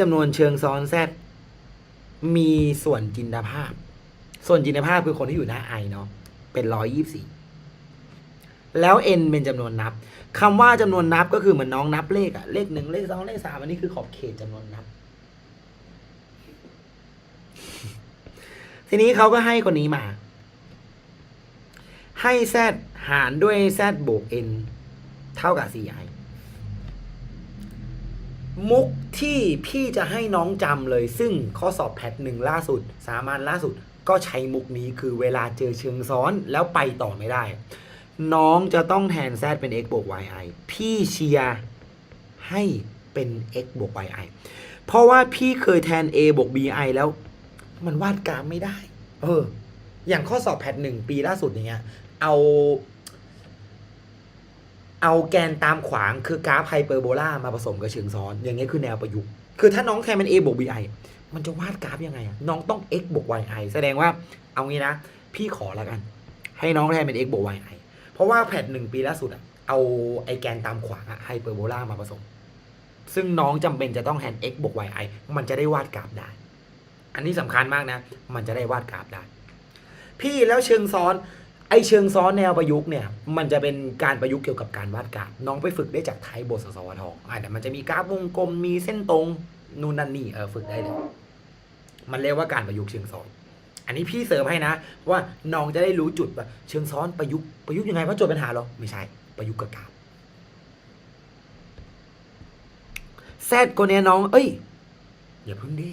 จำนวนเชิงซ้อนแซดมีส่วนจินตภาพ ส่วนจินตภาพคือคนที่อยู่หน้าไอเนาะเป็นร้อยยี่สี่แล้ว n เป็นจำนวนนับคำว่าจำนวนนับก็คือเหมือนน้องนับเลขอะเลขหนึ่งเลขสองเลขสามอันนี้คือขอบเขตจำนวนนับ ทีนี้เขาก็ให้คนนี้มา ให้ z หารด้วย z บวก n เท่ากับ 4i มุกที่พี่จะให้น้องจำเลย ซึ่งข้อสอบแพทหนึ่งล่าสุด สามัญล่าสุด ก็ใช้มุกนี้คือเวลาเจอเชิงซ้อนแล้วไปต่อไม่ได้ น้องจะต้องแทน z เป็น x บวก yi พี่เชียร์ให้เป็น x บวก yi เพราะว่าพี่เคยแทน a บวก bi แล้ว มันวาดกราฟไม่ได้ เออ อย่างข้อสอบแพทหนึ่งปีล่าสุดอย่างเงี้ย เอา เอาแกนตามขวางคือกราฟไฮเปอร์โบลามาผสมกับเชิงซ้อน อย่างเงี้ยคือแนวประยุกต์ คือถ้าน้องแทนเป็น a บวก bi มันจะวาดกราฟยังไงอะน้องต้อง x บวก yi แสดงว่าเอางี้นะ พี่ขอล้วกัน ให้น้องแทนเป็น x บวก yi เพราะว่าแพทหนึ่งปีล่าสุดอะเอาไอแกนตามขวางอะไฮเปอร์โบลามาผสม ซึ่งน้องจำเป็นจะต้องแทน x บวก yi มันจะได้วาดกราฟได้ อันนี้สำคัญมากนะ มันจะได้วาดกราฟได้ พี่แล้วเชิงซ้อน ไอเชิงซ้อนแนวประยุกต์เนี่ยมันจะเป็นการประยุกต์เกี่ยวกับการวาดกราฟน้องไปฝึกได้จากไทยบทสสวทอ่าแต่มันจะมีกราฟวงกลมมีเส้นตรงนู่นนั่นนี่เออฝึกได้เลย มันเรียกว่าการประยุกต์เชิงซ้อน อันนี้พี่เสริมให้นะ ว่าน้องจะได้รู้จุดว่าเชิงซ้อนประยุกต์ประยุกต์ยังไงว่าโจทย์ปัญหาหรอไม่ใช่ประยุกต์กับกราฟแซดคนนี้น้อง เอ้ย อย่าพึ่งดิ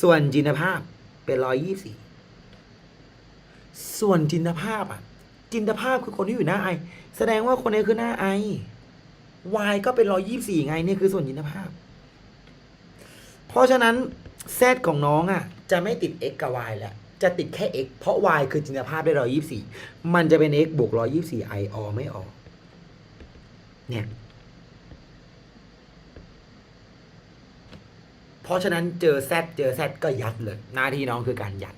ส่วนจินภาพเป็นร้อยยี่สี่ ส่วนจินตภาพอะ จินตภาพคือคนที่อยู่หน้าไอ แสดงว่าคนนี้คือหน้าไอ y ก็เป็นร้อยยี่สี่ไงนี่คือส่วนจินตภาพ เพราะฉะนั้น z ของน้องอะ จะไม่ติด x กับ y แล้วจะติดแค่ x เพราะ y คือจินตภาพได้ร้อยยี่สี่มันจะเป็น x บวกร้อยยี่สี่ i ออไม่ออกเนี่ยเพราะฉะนั้นเจอ z เจอ z ก็ยัดเลย หน้าที่น้องคือการยัด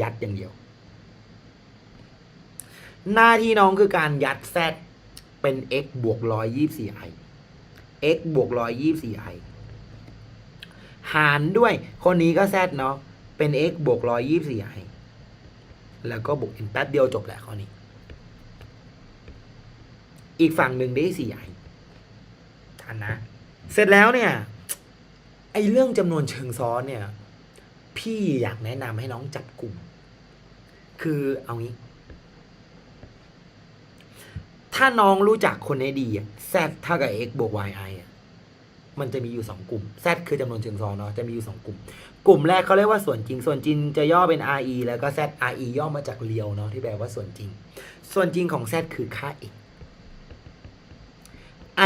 ยัดอย่างเดียว หน้าที่น้องคือการยัด z เป็น x บวกร้อยยี่สี่ i x บวกร้อยยี่สี่ i หารด้วยคนนี้ก็ z เนาะเป็น x บวกร้อยยี่สี่ i แล้วก็บวก n แป๊บเดียวจบแหละข้อนี้ อีกฝั่งหนึ่งได้สี่ i ทันนะ เสร็จแล้วเนี่ยไอเรื่องจำนวนเชิงซ้อนเนี่ย พี่อยากแนะนำให้น้องจับกลุ่ม คือเอางี้ ถ้าน้องรู้จักคนให้ดีอะ z เท่ากับ x บวก yi อะมันจะมีอยู่สองกลุ่ม z คือจำนวนเชิงซ้อนเนาะ จะมีอยู่สองกลุ่ม กลุ่มแรกเขาเรียกว่าส่วนจริง ส่วนจริงจะย่อเป็น re แล้วก็ z re ย่อมาจากเรียวเนาะที่แปลว่าส่วนจริง ส่วนจริงของ z คือค่า x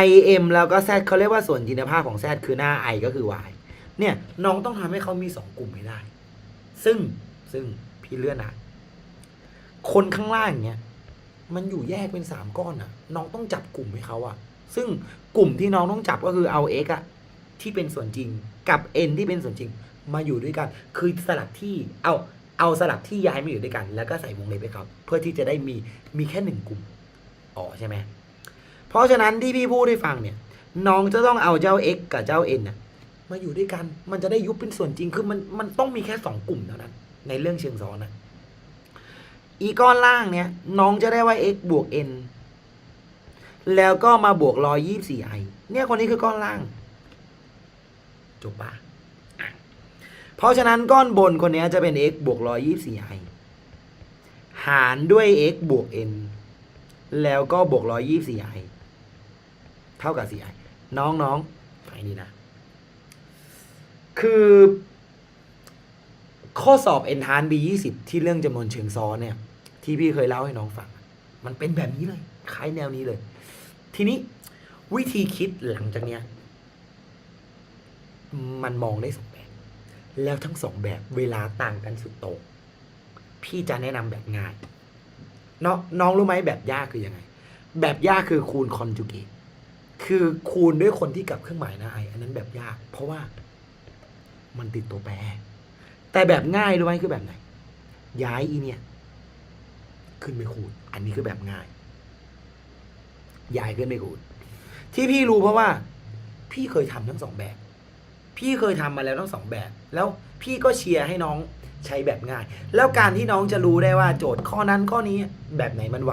im แล้วก็ z เขาเรียกว่าส่วนจินตภาพของ z คือหน้า i ก็คือ y เนี่ยน้องต้องทำให้เขามีสองกลุ่มให้ได้ ซึ่งซึ่งพี่เลื่อนอะคนข้างล่างเนี้ยมันอยู่แยกเป็นสามก้อนอะน้องต้องจับกลุ่มให้เขาอะซึ่งกลุ่มที่น้องต้องจับก็คือเอา x อะที่เป็นส่วนจริงกับ n ที่เป็นส่วนจริง มาอยู่ด้วยกัน คือสลับที่เอาเอาสลับที่ย้ายมาอยู่ด้วยกัน แล้วก็ใส่วงเล็บไปครับเพื่อที่จะได้มีมีแค่หนึ่งกลุ่มอ๋อใช่ไหมเพราะฉะนั้นที่พี่พูดให้ฟังเนี่ย น้องจะต้องเอาเจ้า x กับเจ้า n น่ะ มาอยู่ด้วยกัน มันจะได้ยุบเป็นส่วนจริง คือมันมันต้องมีแค่สองกลุ่มเท่านั้น ในเรื่องเชิงซ้อนนะอีก้อนล่างเนี่ย น้องจะได้ว่า x บวก n แล้วก็มาบวกร้อยยี่สี่ไอเนี่ยคนนี้คือก้อนล่างจบปะเพราะฉะนั้นก้อนบนคนนี้จะเป็น x บวกร้อยยี่สี่ไอหารด้วย x บวก n แล้วก็บวกร้อยยี่สี่ไอเท่ากับสี่ไอน้องน้องไปนี่นะ คือข้อสอบเอนทานบียี่สิบที่เรื่องจำนวนเชิงซ้อนเนี่ย ที่พี่เคยเล่าให้น้องฟัง มันเป็นแบบนี้เลยคล้ายแนวนี้เลย ทีนี้วิธีคิดหลังจากเนี้ย มันมองได้สองแบบ แล้วทั้งสองแบบเวลาต่างกันสุดโต่งพี่จะแนะนำแบบง่ายน้องน้องรู้ไหมแบบยากคือยังไง แบบยากคือคูณคอนจูเกตคือคูณด้วยคนที่กับเครื่องหมายนะไออันนั้นแบบยาก เพราะว่า มันติดตัวแปร แต่แบบง่ายรู้ไหมคือแบบไหน ย้ายอีเนี่ย ขึ้นไปคูณ อันนี้คือแบบง่าย ย้ายขึ้นไปคูณ ที่พี่รู้เพราะว่า พี่เคยทำทั้งสองแบบ พี่เคยทำมาแล้วทั้งสองแบบ แล้วพี่ก็เชียร์ให้น้องใช้แบบง่าย แล้วการที่น้องจะรู้ได้ว่าโจทย์ข้อนั้นข้อนี้แบบไหนมันไหว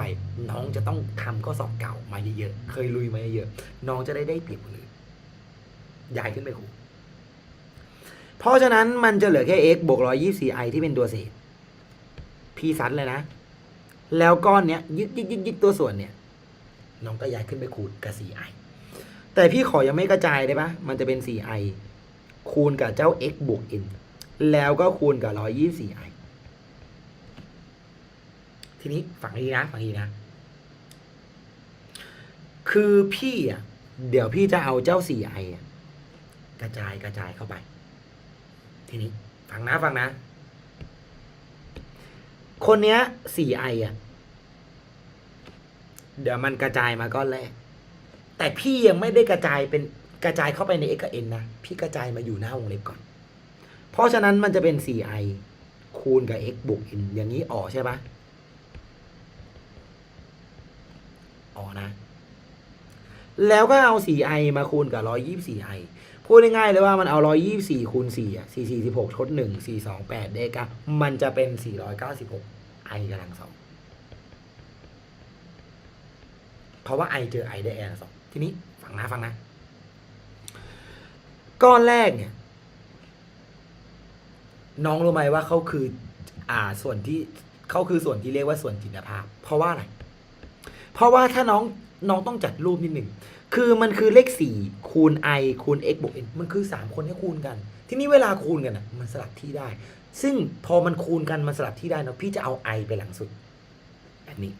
น้องจะต้องทำข้อสอบเก่ามาเยอะๆ เคยลุยมาเยอะๆ น้องจะได้ได้เปรียบคนอื่นย้ายขึ้นไปครู เพราะฉะนั้นมันจะเหลือแค่ x บวก 124i ที่เป็นตัวเศษพี่ซัดเลยนะ แล้วก้อนเนี้ยยึกยึกยึกยึกตัวส่วนเนี่ย น้องก็ย้ายขึ้นไปคูณกับ 4i แต่พี่ขอยังไม่กระจายได้ปะมันจะเป็น 4i คูณกับเจ้า x บวก n แล้วก็คูณกับ 124i ทีนี้ฝั่งนี้นะฝั่งนี้นะ คือพี่อะ เดี๋ยวพี่จะเอาเจ้า 4i อะกระจายกระจายเข้าไป ทีนี้ฟังนะฟังนะ คนเนี้ย 4i อะ เดี๋ยวมันกระจายมาก้อนแรก แต่พี่ยังไม่ได้กระจายเป็นกระจายเข้าไปใน x กับ n นะ พี่กระจายมาอยู่หน้าวงเล็บก่อน เพราะฉะนั้นมันจะเป็น 4i คูณกับ x บวก n อย่างนี้อ๋อใช่ปะอ๋อนะ แล้วก็เอา 4i มาคูณกับ 124i พูดง่ายๆเลยว่ามันเอา 124คูณ4อะ4 4 16ทด1 4 2 8ได้กมันจะเป็น 496 i กำลังสองเพราะว่า i เจอ i ได้ n สองทีนี้ฟังนะฟังนะ ก้อนแรกเนี่ย น้องรู้ไหมว่าเขาคือ อ่าส่วนที่เขาคือส่วนที่เรียกว่าส่วนจินตภาพ เพราะว่าอะไร เพราะว่าถ้าน้อง น้องต้องจัดรูปนิดหนึ่ง คือมันคือเลขสี่คูณ i คูณ x บวก n มันคือสามคนที่คูณกัน ทีนี้เวลาคูณกันอะมันสลับที่ได้ ซึ่งพอมันคูณกันมันสลับที่ได้เนาะพี่จะเอา i ไปหลังสุด แบบนี้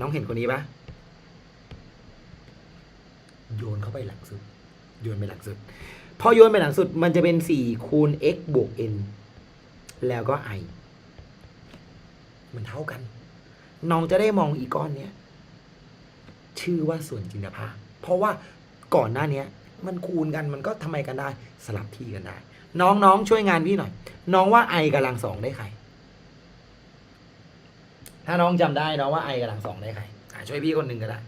น้องเห็นคนนี้ปะโยนเข้าไปหลังสุด โยนไปหลังสุด พอโยนไปหลังสุดมันจะเป็นสี่คูณ x บวก n แล้วก็ i มันเท่ากัน น้องจะได้มองอีกก้อนเนี้ย ชื่อว่าส่วนจินตภาพ เพราะว่าก่อนหน้านี้มันคูณกันมันก็ทำไมกันได้สลับที่กันได้ น้องน้องช่วยงานพี่หน่อย น้องว่า i กำลังสองได้ใคร ถ้าน้องจำได้น้องว่า i กำลังสองได้ใครช่วยพี่คนหนึ่งก็ได้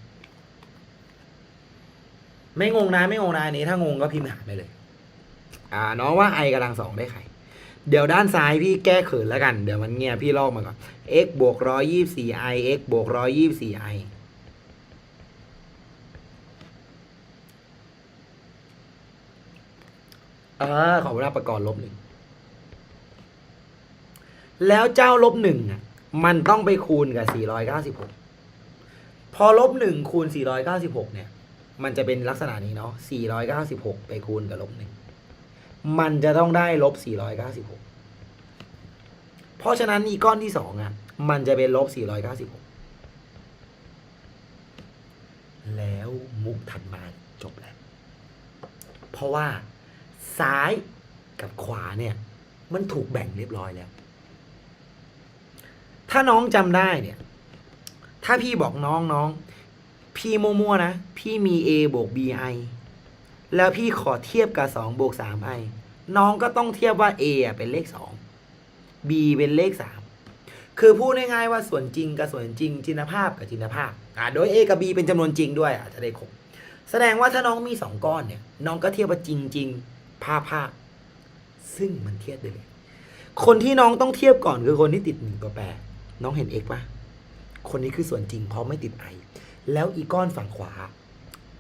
ไม่งงนะไม่งงนะอันนี้ ถ้างงก็พิมพ์หาไปเลย อ่า น้องว่า i กำลังสองได้ใครเดี๋ยวด้านซ้ายพี่แก้เขินแล้วกัน เดี๋ยวมันเงียพี่ลอกมาก่อน x บวกร้อยยี่สี่ i x บวกร้อยยี่สี่ i ออขอเวลาประกอบลบหนึ่งแล้วเจ้าลบหนึ่งอะ มันต้องไปคูณกับสี่ร้อยเก้าสิบหกพอลบหนึ่งคูณสี่ร้อยเก้าสิบหกเนี่ย มันจะเป็นลักษณะนี้เนาะสี่ร้อยเก้าสิบหกไปคูณกับลบหนึ่งมันจะต้องได้ลบสี่ร้อยเก้าสิบหกเพราะฉะนั้นอีกก้อนที่สองอะ มันจะเป็นลบสี่ร้อยเก้าสิบหกแล้วมุกถัดมาจบแล้ว เพราะว่า ซ้ายกับขวาเนี่ยมันถูกแบ่งเรียบร้อยแล้ว ถ้าน้องจำได้เนี่ย ถ้าพี่บอกน้องน้อง พี่มั่วๆนะ พี่มี a บวก bi แล้วพี่ขอเทียบกับ2บวก 3i น้องก็ต้องเทียบว่า a เป็นเลข 2 b เป็นเลข 3 คือพูดง่ายๆว่าส่วนจริงกับส่วนจริงจินภาพกับจินภาพอ่าโดย a กับ b เป็นจำนวนจริงด้วยอาจจะได้ครบแสดงว่าถ้าน้องมีสองก้อนเนี่ย น้องก็เทียบว่าจริงจริงๆ ภาพภาพซึ่งมันเทียบได้เลย คนที่น้องต้องเทียบก่อนคือคนที่ติดหนึ่งตัวแปรน้องเห็น x ปะคนนี้คือส่วนจริงเพราะไม่ติด i แล้วอีก้อนฝั่งขวา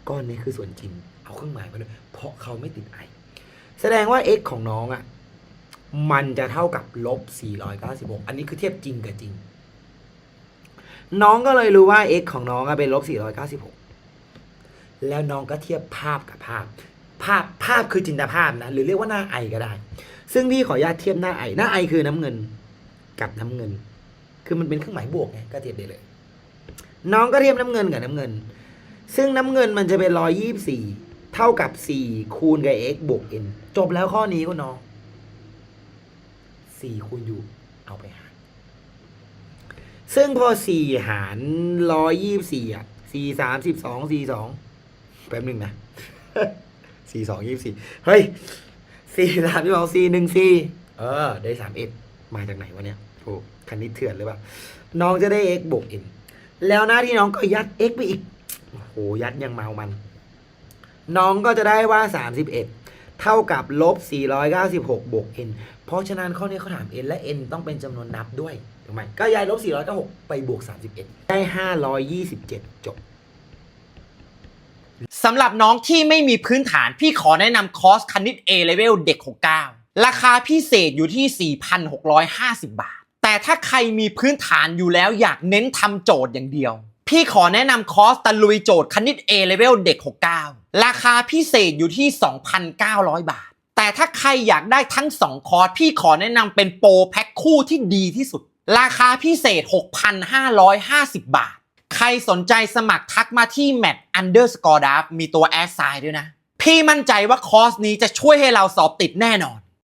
ก้อนนี้คือส่วนจริง เอาเครื่องหมายมาด้วยเพราะเขาไม่ติด i แสดงว่า x ของน้องอะ่ะ มันจะเท่ากับลบ 496 อันนี้คือเทียบจริงกับจริง น้องก็เลยรู้ว่า x ของน้องเป็นลบ 496 แล้วน้องก็เทียบภาพกับภาพ ภาพภาพคือจินตภาพนะ หรือเรียกว่าหน้าไอก็ได้ ซึ่งพี่ขออนุญาตเทียบหน้าไอหน้าไอคือน้ำเงิน กับน้ำเงิน คือมันเป็นเครื่องหมายบวกไงก็เทียบได้เลย น้องก็เทียบน้ำเงินกับน้ำเงิน ซึ่งน้ำเงินมันจะเป็นร้อยยี่สี่เท่ากับสี่คูณกับ x บวก n จบแล้วข้อนี้คุณน้องสี่คูณอยู่เอาไปหาร ซึ่งพอสี่หารร้อยยี่สี่อะสี่สามสิบสองสี่สองแป๊บหนึ่งนะ สี่สองยี่สี่เฮ้ยสี่สามสิบสองสี่หนึ่งสี่เออ ได้สามเอ็ดมาจากไหนวะเนี่ยโอ้คณิตเถื่อนหรือเปล่าน้องจะได้ x บวก n แล้วหน้าที่น้องก็ยัด x ไปอีกโอ้โหยัดยังเมามัน น้องก็จะได้ว่า31เท่ากับลบ496 บวก n เพราะฉะนั้นข้อนี้เขาถาม n และ n ต้องเป็นจำนวนนับด้วยถูกไหมก็ย้ายลบ496 ไปบวก 31 ได้ 527 จบ สำหรับน้องที่ไม่มีพื้นฐานพี่ขอแนะนำคอร์สคณิต A Level เด็ก 69 ราคาพิเศษอยู่ที่ 4,650 บาท แต่ถ้าใครมีพื้นฐานอยู่แล้วอยากเน้นทำโจทย์อย่างเดียว พี่ขอแนะนำคอร์สตะลุยโจทย์คณิต A Level เด็ก 69 ราคาพิเศษอยู่ที่ 2,900 บาท แต่ถ้าใครอยากได้ทั้ง 2 คอร์สพี่ขอแนะนำเป็นโปรแพ็คคู่ที่ดีที่สุด ราคาพิเศษ 6,550 บาท ใครสนใจสมัครทักมาที่ mat underscore d a f มีตัวแอสไซด์ด้วยนะ พี่มั่นใจว่าคอร์สนี้จะช่วยให้เราสอบติดแน่นอน